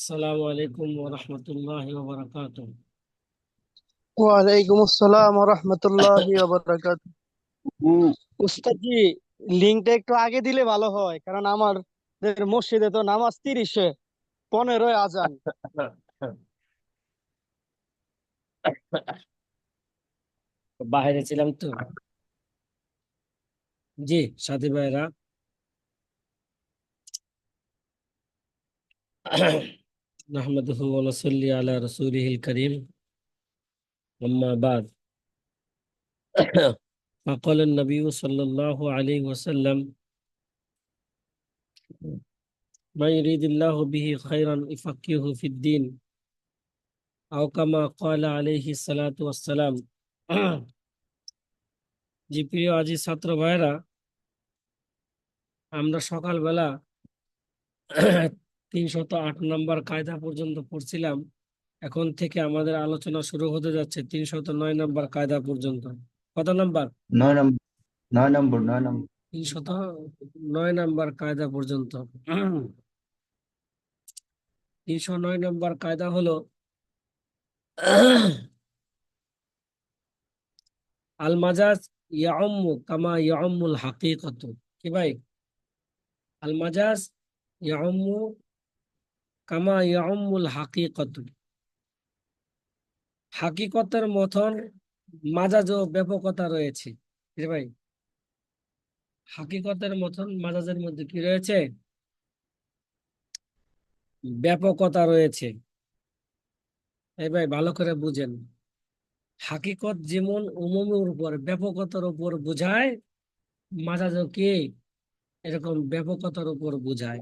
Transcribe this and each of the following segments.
السلام عليكم ورحمة الله وبركاته ওয়ালাইকুম আসসালাম রহমতুল্লাহি ওয়া উস্তাদ জি লিঙ্কটা একটু আগে দিলে ভালো হয় কারণ আমার মসজিদে তো নামাজ তিরিশে পনেরোয় আজান বাইরে ছিলাম তো জি সাথী ভাইরা نحمده ونصلي على رسوله الكريم أما بعد فقال النبي صلى الله عليه وسلم من يريد الله به خيرا يفقهه في الدين أو كما قال عليه الصلاة والسلام জি প্রিয় আজি ছাত্র ভাইরা আমরা সকালবেলা তিনশত আট নম্বর কায়দা পর্যন্ত পড়ছিলাম। এখন থেকে আমাদের আলোচনা শুরু হতে যাচ্ছে তিনশত নয় নম্বর কায়দা পর্যন্ত। কত নাম্বার? নয় নম্বর নয় নম্বর নয় নম্বর তিনশত নয় নম্বর কায়দা পর্যন্ত। তিনশো নয় নম্বর কায়দা হলো আল মাজাজ ইয়াউম্মু কামা ইয়াউম্মুল হাকিকত। কি ভাই? আল মাজাজ ইয়াউম্মু কামা ইয়াউম্মুল হাকিকত। হাকিকতের মতন মাজাজও ব্যাপকতা রয়েছে। ভাই, হাকিকতের মতন মাজাজের মধ্যে কি রয়েছে? ব্যাপকতা রয়েছে। এই ভাই, ভালো করে বুঝেন। হাকিকত যেমন উমুমের উপর, ব্যাপকতার উপর বোঝায়, মাজাজও কি এরকম ব্যাপকতার উপর বোঝায়।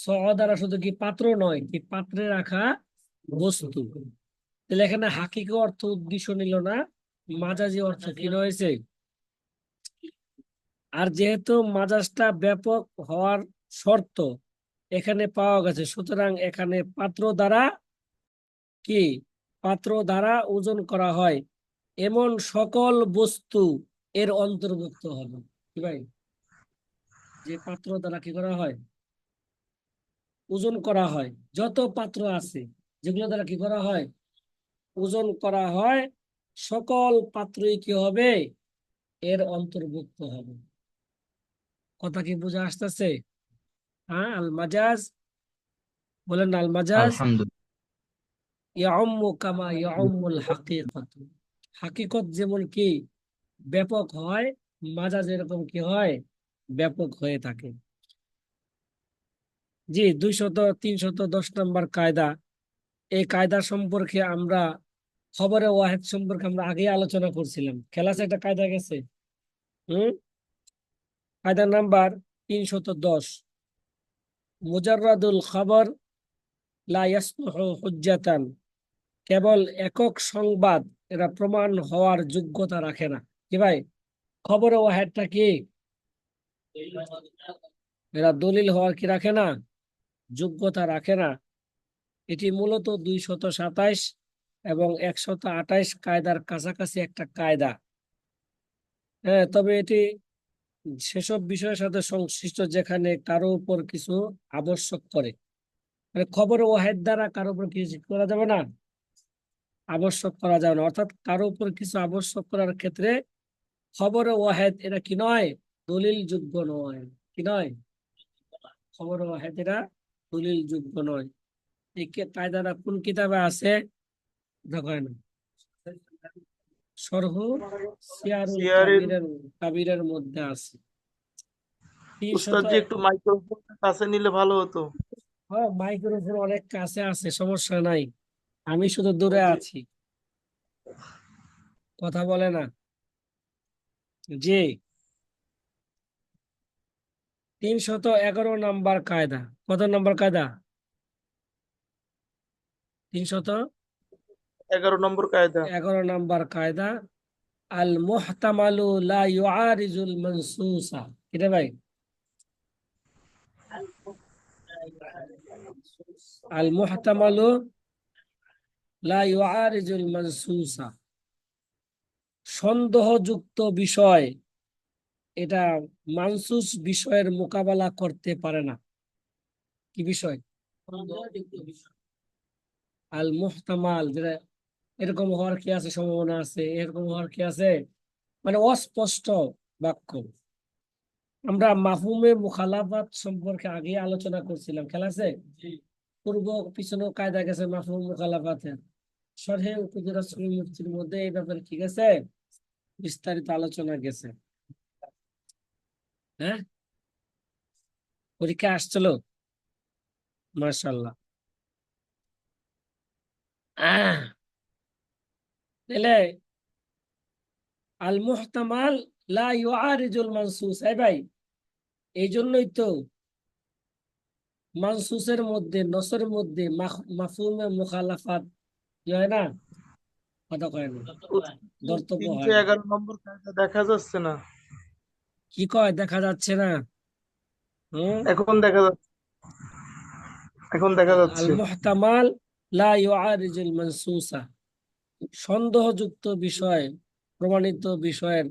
স দ্বারা শুধু কি পাত্র নয় কি পাত্রে রাখা বস্তু। তাহলে এখানে হাকিকে অর্থ উদ্দেশ্য নিল না মাজাজি অর্থ কি রয়েছে? আর যেহেতু মাজাজটা ব্যাপক হওয়ার শর্ত এখানে পাওয়া গেছে। সুতরাং এখানে পাত্র দ্বারা কি? পাত্র দ্বারা ওজন করা হয়। এমন সকল বস্তু এর অন্তর্ভুক্ত হবে। কি ভাই? যে পাত্র দ্বারা কি করা হয়? ওজন করা হয়। যত পাত্র আছে যেগুলো দ্বারা কি করা হয়? ওজন করা হয় সকল পাত্রই কি হবে? এর অন্তর্ভুক্ত হবে। কথা কি বোঝা আসতেছে? হ্যাঁ আল মাজাজ বলেন আল মাজাজ আলহামদুলিল্লাহ। ইয়াউম্মু কামা হাকিকত যেমন কি ব্যাপক হয় মাজাজ এরকম কি হয় ব্যাপক হয়ে থাকে। জি, দুইশত, তিনশত, দশ নম্বর কায়দা। এই কায়দা সম্পর্কে আমরা, খবরে ওয়াহেদ সম্পর্কে আমরা আগে আলোচনা করছিলাম। খেলাসে একটা কায়দা গেছে। হুম? কায়দা নাম্বার তিনশত দশ। মুজাররাদুল খবর লা ইয়াসলুহু কেবল একক সংবাদ, এরা প্রমাণ হওয়ার যোগ্যতা রাখে না। কি ভাই? খবরে ওয়াহেদটা কি? এরা দলিল হওয়ার কি রাখে না? যোগ্যতা রাখে না। এটি মূলত দুই শত সাতাইশ এবং একশত আঠাইশ কায়দার কাছাকাছি একটা কায়দা। হ্যাঁ তবে এটি সেসব বিষয়ের সাথে সংশ্লিষ্ট যেখানে কারও উপর কিছু আবশ্যক করে। মানে খবর ওয়াহেদ দ্বারা কারও উপর কিছু করা যাবে না, আবশ্যক করা যাবে না। অর্থাৎ কারও উপর কিছু আবশ্যক করার ক্ষেত্রে খবর ওয়াহেদ এটা কি নয়? দলিল যোগ্য নয়। কি নয়? খবর ওয়াহেদ এটা দলিল যোগ্য নয় এই কায়দাটা কোন কিতাবে আছে? দেখেন। সরহু কাবিরের মধ্যে আছে। উস্তাদ জি একটু মাইক্রোফোন কাছে নিলে ভালো হতো। হ্যাঁ মাইক্রোফোন অনেক কাছে আছে সমস্যা নাই। আমি শুধু দূরে আছি। কথা বলে না। জি। তিনশত এগারো নাম্বার কায়দা। কত নাম্বার কায়দা? তিনশত? এগারো নম্বর কায়দা। এগারো নাম্বার কায়দা। আল মুহতামালু লা ইউআরিজুল মানসুসা। এটা ভাই? আল মুহতামালু লা ইউআরিজুল মানসুসা। সন্দেহযুক্ত বিষয়। এটা মানসুস বিষয়ের মোকাবেলা করতে পারে না। কি বিষয়? আল মুহতামাল যেটা এরকম হওয়ার কি আছে সম্ভাবনা আছে? এরকম হওয়ার কি আছে? মানে অস্পষ্ট বাক্য। আমরা মাফহুমে মুখালাফাত সম্পর্কে আগে আলোচনা করছিলাম খেলা আছে? পূর্ব পিছনে কায়দা গেছে মাফহুম মুখালাফাতের। সরহে উপজেলা মুফতির মধ্যে এই ব্যাপারে ঠিক আছে বিস্তারিত আলোচনা গেছে। হ্যাঁ? পরীক্ষা আসছিল? মাশাল্লাহ তাহলে আল মুহতামাল লা ইউআরিজুল মানসুস। এই ভাই এই জন্যই তো মানসুসের মধ্যে নসের মধ্যে মাফহুমে মুখালাফাত কি হয় না? কথা কয় না। ধর্তব্য হয় এগারো নম্বর দেখা যাচ্ছে না। কি কয়? দেখা যাচ্ছে না। হুম? এখন দেখা যাচ্ছে। এখন দেখা যাচ্ছে। মুহতামাল লা ইউআরিজুল মানসুসা। সন্দেহযুক্ত বিষয়, প্রমাণিত বিষয়ের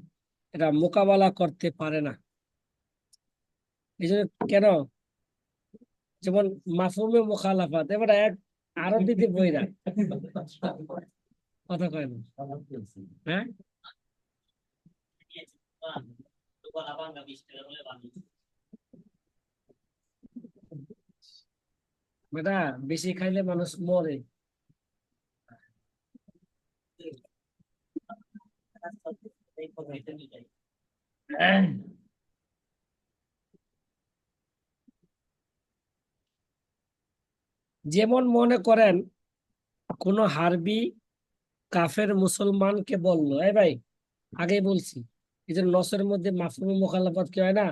এটা মোকাবেলা করতে পারে না। এই জন্য কেন? যেমন মাফহুমে মুখালাফাত, এবার এক আরও দিতে বইরা। কথা কয় না। হ্যাঁ? বেটা, বেশি খাইলে মানুষ মরে। যেমন মনে করেন, কোন হারবি কাফের মুসলমানকে বলল, এই ভাই আগে বলছি, এই যে নসের মধ্যে মাফহুম মোখালাফাত কি হয় না?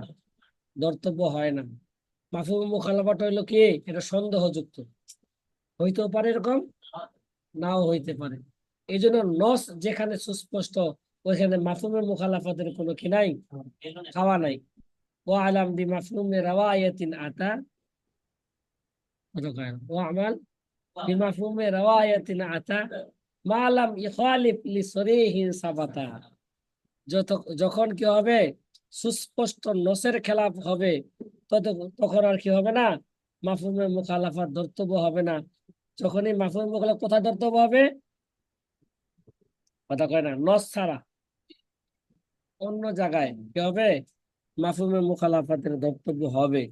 ধর্তব্য হয় না। মাফহুম মোখালাফাত হইল কি? এটা সন্দেহযুক্ত। হইতেও পারে এরকম, নাও হইতে পারে। এই জন্য নস যেখানে সুস্পষ্ট, ওইখানে মাফহুমের মুখালাফাতের কোনো কি নাই? খাওয়া নাই। ও আলাম বি মাফহুমে রাওয়ায়াতিন আতা। ও আমাল বি মাফহুমে রাওয়ায়াতিন আতা। মা লাম ইখালিফ লি সরিহিন সাবাতা। যত, যখন কি হবে, সুস্পষ্ট নসের খেলাফ হবে। তখন আর কি হবে না? মাফহুমে মুখালাফাত ধর্তব্য হবে না। যখনই মাফহুমে মুখালাফাত কোথায় ধর্তব্য হবে? কথা কয় না, নস ছাড়া। অন্য জায়গায় কি হবে? মাফহুমে মুখালাফাতের ধর্তব্য হবে।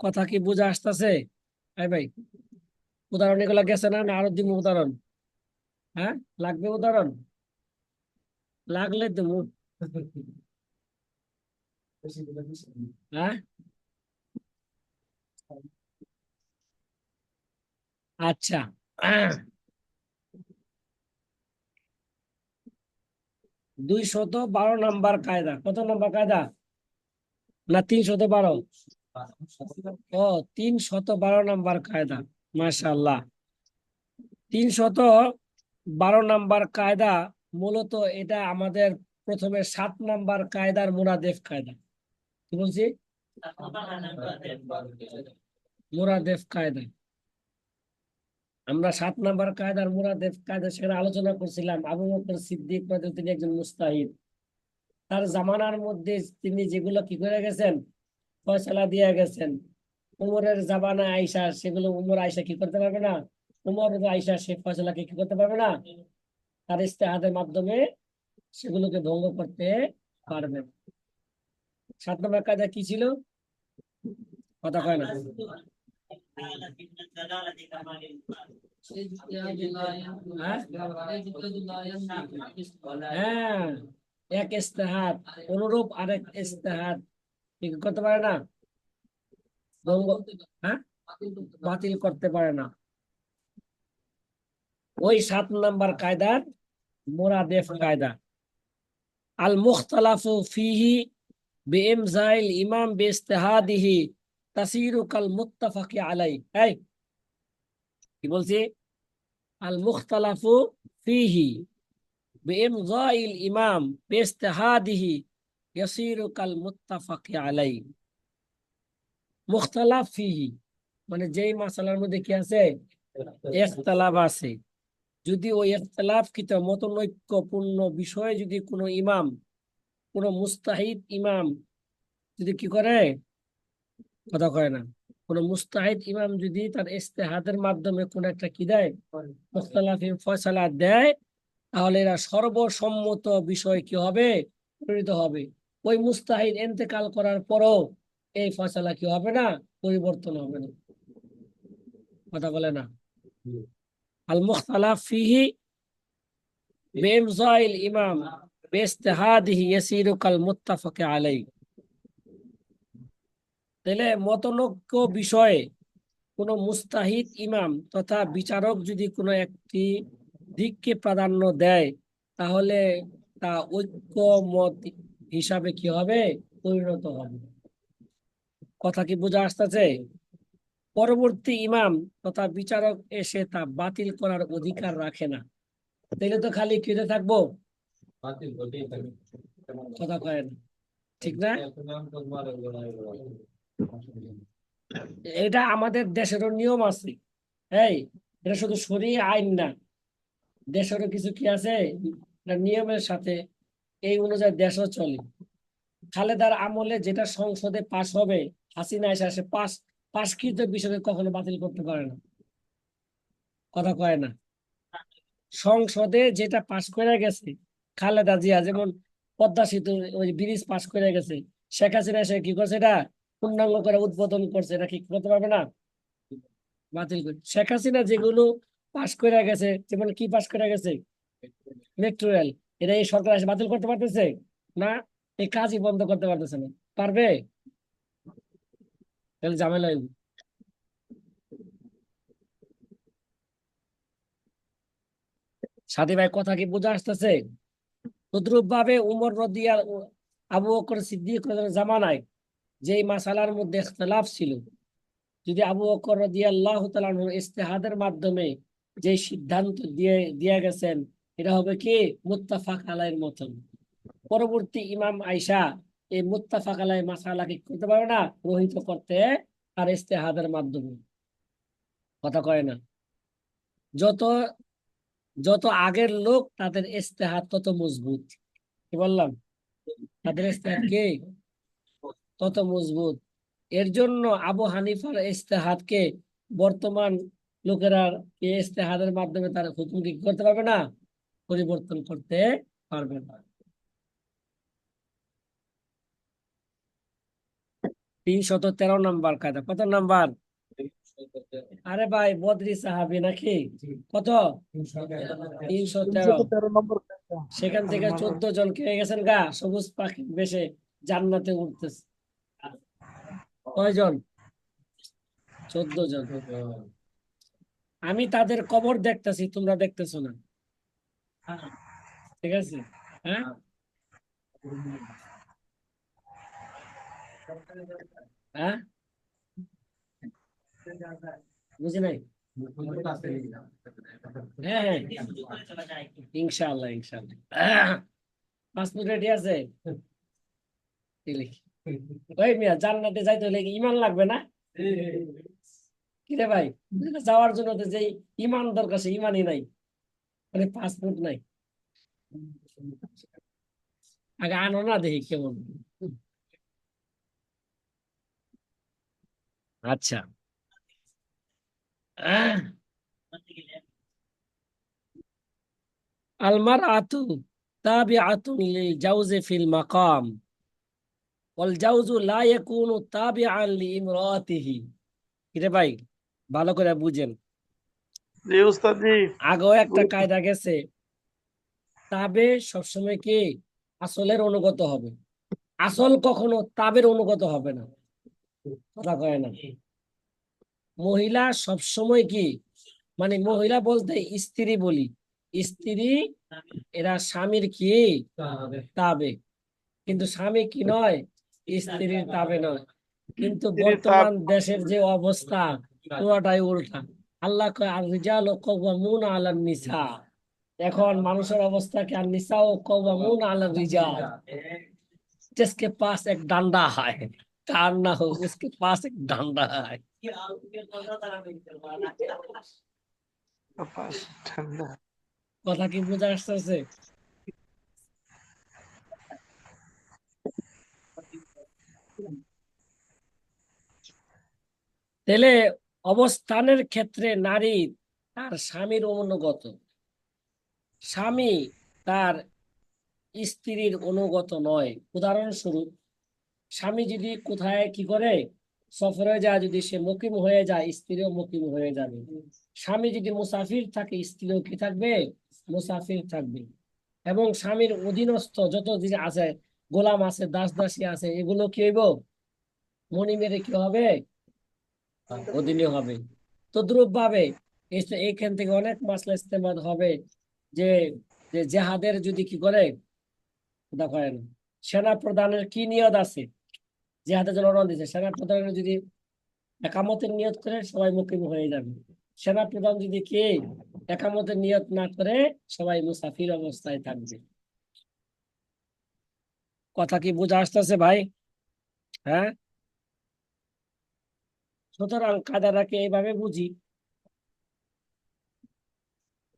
কথা কি বুঝে আসতেছে? এই ভাই, উদাহরণ এগুলা গেছে না? আরও দিব উদাহরণ। হ্যাঁ লাগবে উদাহরণ? লাগলে দেবো হ্যাঁ আচ্ছা। দুই শত বারো নাম্বার কায়দা। কত নাম্বার কায়দা? না, তিন শত বারো? ও, তিন শত বারো নাম্বার কায়দা তিন শত বারো নাম্বার কায়দা মূলত এটা আমাদের প্রথমে সাত নাম্বার কায়দার মুরাদেফ কায়দা। কি বলছি মুরাদেফ কায়দা। আমরা সাত নাম্বার কায়দার মুরাদেফ কায়দা সেখানে আলোচনা করছিলাম। আবু বকর সিদ্দিক তিনি একজন মুস্তাহিদ। তার জামানার মধ্যে তিনি যেগুলো কি করে গেছেন? ফয়সালা দিয়ে গেছেন। উমরের জামানা আইসা সেগুলো উমর আইসা কি করতে পারবে না? উমর আইসা সে ফয়সালাকে কি করতে পারবে না? তার ইস্তেহাদের মাধ্যমে সেগুলোকে ভঙ্গ করতে পারবে সাত নম্বর কায়দা কি ছিল? কথা কয় না। হ্যাঁ? এক ইস্তেহাদ অনুরূপ আরেক ইস্তেহাদ কি করতে পারে না? হ্যাঁ? বাতিল করতে পারে না। ওই সাত নাম্বার কায়দার মোরাদেফ কায়দা। আল মুখতালাফু ফিহি বিইমজাইল ইমাম বিইজতিহাদিহি তাসিরু কাল মুত্তাফাকি আলাই এই কি বলছি? আল মুখতালাফু ফিহি বিইমজাইল ইমাম বিইজতিহাদিহি ইয়াসিরু কাল মুত্তাফাকি আলাই মুখতালাফ ফিহি মানে যেই মাসালার মধ্যে কি আছে? ইখতালাফ আছে। যদি ওই ইখতালাফকৃত মতনৈক্যপূর্ণ বিষয়ে যদি কোনো ইমাম কোনো মুস্তাহিদ ইমাম যদি কি করে? কথা কয় না। কোনো মুস্তাহিদ ইমাম যদি তার ইস্তেহাদের মাধ্যমে কোন একটা কি দেয়? মুখতালাফি ফয়সালা দেয় তাহলে এরা সর্বসম্মত বিষয় কি হবে? পরিণত হবে। ওই মুস্তাহিদ এন্তেকাল করার পরও এই ফয়সালা কি হবে না? পরিবর্তন হবে না। কথা বলে না। আল মুখতালাফ ফিহি বিইমজাইল ইমাম। তাহলে মতনৈক্য বিষয়ে কোন মুস্তাহিদ ইমাম তথা বিচারক যদি কোনো একটি দিককে প্রাধান্য দেয়, তাহলে তা ঐক্য মত হিসাবে কি হবে? পরিণত হবে। কথা কি বোঝা আসতেছে? পরবর্তী ইমাম তথা বিচারক এসে তা বাতিল করার অধিকার রাখে না। তাহলে তো খালি কেটে থাকব? এটা আমাদের দেশেরও নিয়ম আছে। এই, এটা শুধু সরি আইন না। দেশেরও কিছু কি আছে? নিয়মের সাথে এই অনুযায়ী দেশও চলে। খালেদার আমলে যেটা সংসদে পাশ হবে, হাসিনা এসে আসে, পাশ, পাশকৃত বিষয়কে কখনো বাতিল করতে পারে না। কথা কয় না। সংসদে যেটা পাশ করে গেছে খালেদা জিয়া যেমন পদ্মা সেতু ওই ব্রিজ পাশ করে গেছে, শেখ হাসিনা এসে কি করছে এটা? পূর্ণাঙ্গ করে উদ্বোধন করছে, এটা কি করতে পারবে না? বাতিল করে। শেখ হাসিনা যেগুলো পাশ করে গেছে, যেমন কি পাশ করে গেছে? Metro rail. এটা এই সরকার এসে বাতিল করতে পারতেছে? না এই কাজই বন্ধ করতে পারতেছে না। পারবে? তাহলে ঝামেলা সাথী ভাই, কথা কি বোঝা আসতেছে? তদ্রুপ ভাবে উমর রদিয়া আবু বকর সিদ্দিক জামানায় যেই মাসালার মধ্যে ইখতিলাফ ছিল, যদি আবু বকর রাদিয়াল্লাহু তাআলা ইস্তেহাদের মাধ্যমে যে সিদ্ধান্ত দিয়ে দিয়ে গেছেন, এটা হবে কি? মুত্তাফাক আলাইয়ের মতন। পরবর্তী ইমাম আইসা এই মুত্তাফাক আলাই মাসালাকে করতে পারবে না? রহিত করতে আর ইস্তেহাদের মাধ্যমে। কথা কয় না। যত যত আগের লোক, তাদের ইস্তেহাদ তত মজবুত। কি বললাম? তাদের ইস্তেহাদ কে? তত মজবুত। এর জন্য আবু হানিফার ইস্তেহাদকে বর্তমান লোকেরা এই ইস্তেহাদের মাধ্যমে তার হুকুম কি করতে পারবে না, পরিবর্তন করতে পারবে না। তিনশত তেরো নাম্বার কায়দা। কত নাম্বার? আরে ভাই বদরি সাহাবি নাকি? কত? তিনশো তেরো। সেখান থেকে চোদ্দ জন কে গেছেন গা সবুজ পাখি বেশে জান্নাতে উঠতেছে। কয়জন চোদ্দ জন। আমি তাদের কবর দেখতেছি তোমরা দেখতেছো না। ঠিক আছে? হ্যাঁ? হ্যাঁ? বুঝি নাই? হ্যাঁ হ্যাঁ। ইনশাআল্লাহ ইনশাআল্লাহ। পাসপোর্ট রেডি আছে? ওই মিয়া, জান্নাতে যাইতে হলে ইমান লাগবে না? কিরে ভাই? যাওয়ার জন্য তো যে ইমান দরকার সে ইমানই নাই। মানে পাসপোর্ট নাই। আগে আনো না দেখি কেমন। আচ্ছা। আহ المرأة تابعة للجوز في المقام والجوز لا يكون تابعا لامرأته কিরে ভাই ভালো করে বুঝেন জি উস্তাদ জি আগেও একটা কায়দা গেছে তাবে সবসময় কি আসলের অনুগত হবে আসল কখনো তাবের অনুগত হবে না কথা কয় না মহিলা সবসময় কি মানে মহিলা বলতে স্ত্রী বলি স্ত্রী এরা স্বামীর কি তাবে কিন্তু স্বামী কি নয় স্ত্রীর তাবে নয় কিন্তু স্ত্রীর বর্তমান দেশের যে অবস্থা পুরোটাই উল্টা আল্লাহ কয় আর রিজাল ও কওয়ামুন আলান নিসা এখন মানুষের অবস্থা কি আর নিসা ও কওয়ামুন আলান রিজাল जिसके पास एक डंडा है कार ना हो उसके पास एक डंडा है ঠান্ডা কথা কি আসতেছে? তাহলে অবস্থানের ক্ষেত্রে নারী তার স্বামীর অনুগত। স্বামী তার স্ত্রীর অনুগত নয়। উদাহরণস্বরূপ, স্বামী যদি কোথায় কি করে? সফরে যায় যদি সে মুকিম হয়ে যায়, স্ত্রীও মুকিম হয়ে যাবে। স্বামী যদি মুসাফির থাকে, স্ত্রীও কি থাকবে? মুসাফির থাকবে। এবং স্বামীর অধীনস্থ যত যে আছে, গোলাম আছে দাস দাসী আছে, এগুলো কি হইব? মনি মেরে কি হবে? অধীনে হবে। তদ্রুপ ভাবে এইখান থেকে অনেক মাসলা ইস্তেমাল হবে যে জেহাদের যদি কি করে? দেখেন সেনা প্রধানের কি নিয়ত আছে? জেহাদের জন্য রওনা দিছে সেনা প্রধানের যদি একামতের নিয়ত করে, সবাই মুকিম হয়ে যাবে। সেনা প্রধান যদি কে একামতের নিয়ত না করে, সবাই মুসাফির অবস্থায় থাকবে। কথা কি বোঝা আসতেছে ভাই? হ্যাঁ? সুতরাং কাদারাকে এইভাবে বুঝি।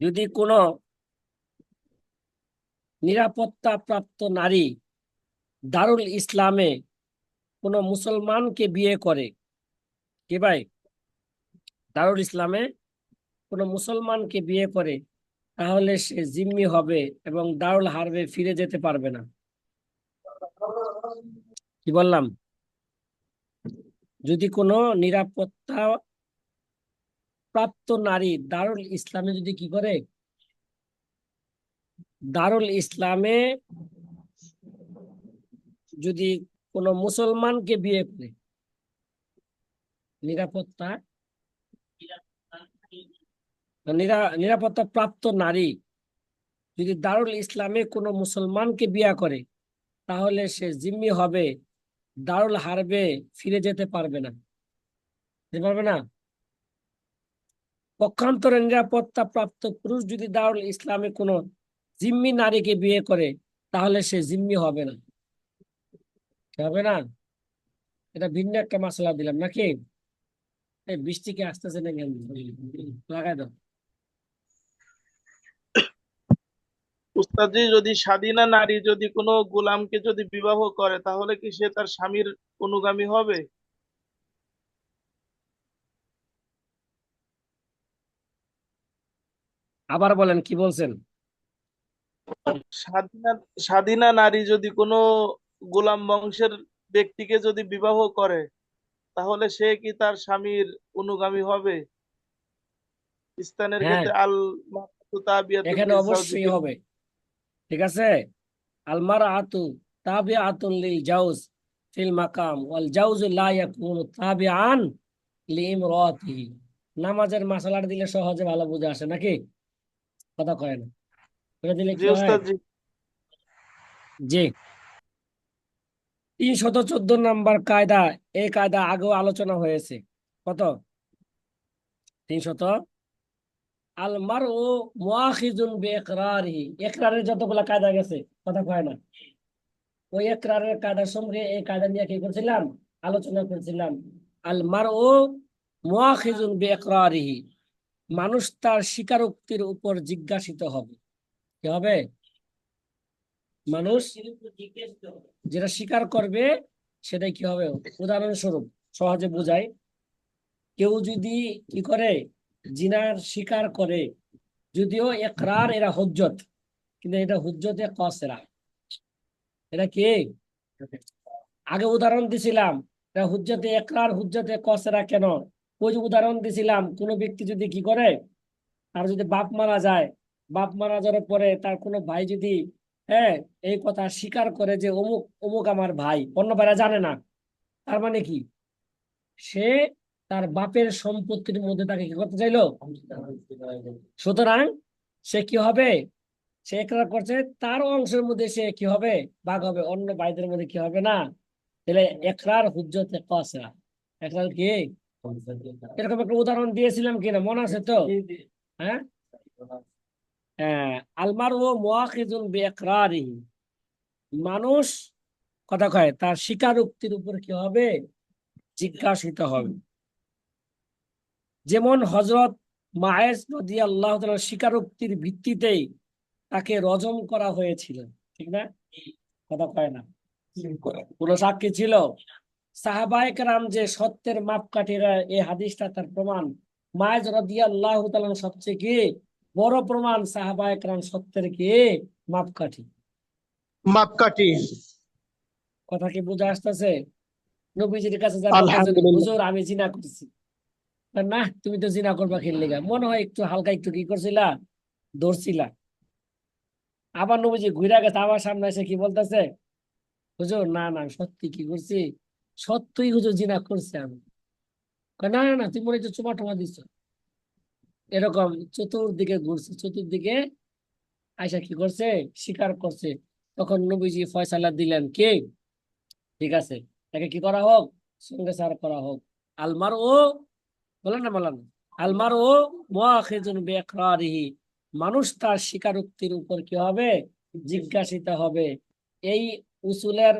যদি কোনো নিরাপত্তা প্রাপ্ত নারী দারুল ইসলামে কোনো মুসলমানকে বিয়ে করে, কি ভাই? দারুল ইসলামে কোনো মুসলমানকে বিয়ে করে, তাহলে সে জিম্মি হবে এবং দারুল হারবে, ফিরে যেতে পারবে না। কি বললাম? যদি কোনো নিরাপত্তা প্রাপ্ত নারী দারুল ইসলামে যদি কি করে? দারুল ইসলামে যদি কোনো মুসলমানকে বিয়ে করে। নিরাপত্তা? নিরাপত্তা প্রাপ্ত নারী যদি দারুল ইসলামে কোনো মুসলমানকে বিয়ে করে, তাহলে সে জিম্মি হবে, দারুল হারবে, ফিরে যেতে পারবে না। পারবে না? পক্ষান্তরে নিরাপত্তা প্রাপ্ত পুরুষ যদি দারুল ইসলামে কোনো জিম্মি নারীকে বিয়ে করে, তাহলে সে জিম্মি হবে না। হবে না? এটা ভিন্ন একটা মশলা দিলাম নাকি? এই বৃষ্টি কি আসতেছে না কেন লাগাই দাও। উস্তাদজি যদি স্বাধীনা নারী যদি কোনো গোলামকে যদি বিবাহ করে তাহলে কি সে তার স্বামীর অনুগামী হবে? আবার বলেন কি বলছেন? স্বাধীনা স্বাধীনা নারী যদি কোনো গোলাম বংশের ব্যক্তিকে যদি বিবাহ করে তাহলে সে কি তার স্বামীর অনুগামী হবে? ইসলামের হ্যাঁ। ক্ষেত্রে আল এখানে অবশ্যই হবে। ঠিক আছে? আলমার আতু তাবি আতুন লিল জাউজ ফিল মাকাম ওয়াল জাউজ লা ইয়াকুনু তাবিআন লিইমরাতিহি নামাজের মাসালাটা দিলে সহজে ভালো বুঝে আসে নাকি? কথা কয় না। দিলে কি হয়? জি। তিনশত চোদ্দ নাম্বার কায়দা, এই কায়দা আগেও আলোচনা হয়েছে। কত? তিনশত? আল মার ও মুআখিজুন বিইকরারিহি। ইকরারের যতগুলা কায়দা গেছে, কথা কয় না। ওই ইকরারের কায়দার সঙ্গে এই কায়দা নিয়ে কি করছিলাম? আলোচনা করছিলাম। আল মার ও মুআখিজুন বি ইকরারিহি মানুষ তার স্বীকারোক্তির উপর জিজ্ঞাসিত হবে। কি হবে? মানুষ যেটা স্বীকার করবে, সেটাই কি হবে? উদাহরণস্বরূপ, সহজে বোঝায় কেউ যদি কি করে? জিনার স্বীকার করে। যদিও একরার এরা হুজ্জত, কিন্তু এটা হুজ্জতে কসরা। এটা কি? আগে উদাহরণ দিছিলাম, এটা হুজ্জতে একরার হুজ্জতে কসরা কেন? ওই যে উদাহরণ দিছিলাম, কোনো ব্যক্তি যদি কি করে? তার যদি বাপ মারা যায়, বাপ মারা যাওয়ার পরে তার কোনো ভাই যদি হ্যাঁ এই কথা স্বীকার করে যে অমুক অমুক আমার ভাই অন্য ভাইরা জানে না। তার মানে কি? সে তার বাপের সম্পত্তির মধ্যে তাকে কি করতে চাইলো? সুতরাং সে কি হবে? সে একরার করছে তার অংশের মধ্যে সে কি হবে? ভাগ হবে অন্য ভাইদের মধ্যে কি হবে না? তাহলে একরার হুজ্জতে কাসরা। একরার কি? এরকম একটা উদাহরণ দিয়েছিলাম কিনা মনে আছে তো? হ্যাঁ? হ্যাঁ আলমার ও মুআখিজুন বিইকরারিহি। মানুষ, কথা কয়, তার স্বীকারোক্তির উপর কি হবে? জিজ্ঞাসিত হবে। যেমন হজরত মায়েজ নদী আল্লাহ স্বীকারোক্তির ভিত্তিতেই তাকে রজম করা হয়েছিল, ঠিক না? কথা কয় না। কোন সাক্ষী ছিল। সাহাবায়ে কেরাম যে সত্যের মাপকাঠিরা এই হাদিসটা তার প্রমাণ। মায়েজ রাদিয়াল্লাহু তাআলা সবচেয়ে কি? বড় প্রমাণ সাহাবায়ে কেরাম সত্যের কি? মাপকাঠি। মাপকাঠি। কথা কি বুঝে আসতেছে? নবীজির কাছে হুজুর আমি জিনা করছি না তুমি তো জিনা করবা খেললে মনে হয় একটু হালকা একটু কি করছিলা? ধরছিলা আবার নবীজি ঘুরে গেছে আমার সামনে এসে কি বলতেছে? হুজুর না না সত্যি কি করছি? সত্যই হুজুর জিনা করছি আমি। না না না তুমি মনে হচ্ছে চুমা টুমা দিচ্ছ এরকম চতুর্দিকে ঘুরছে, চতুর্দিকে আয়সা কি করছে? স্বীকার করছে। তখন নবীজি ফয়সালা দিলেন, কে? ঠিক আছে, তাকে কি করা হোক? সঙ্গে সার করা হোক। আলমার ও বলেন না বলেন আলমার ও বিইকরারিহি। মানুষ তার স্বীকারোক্তির উপর কি হবে? জিজ্ঞাসিত হবে। এই উসুলের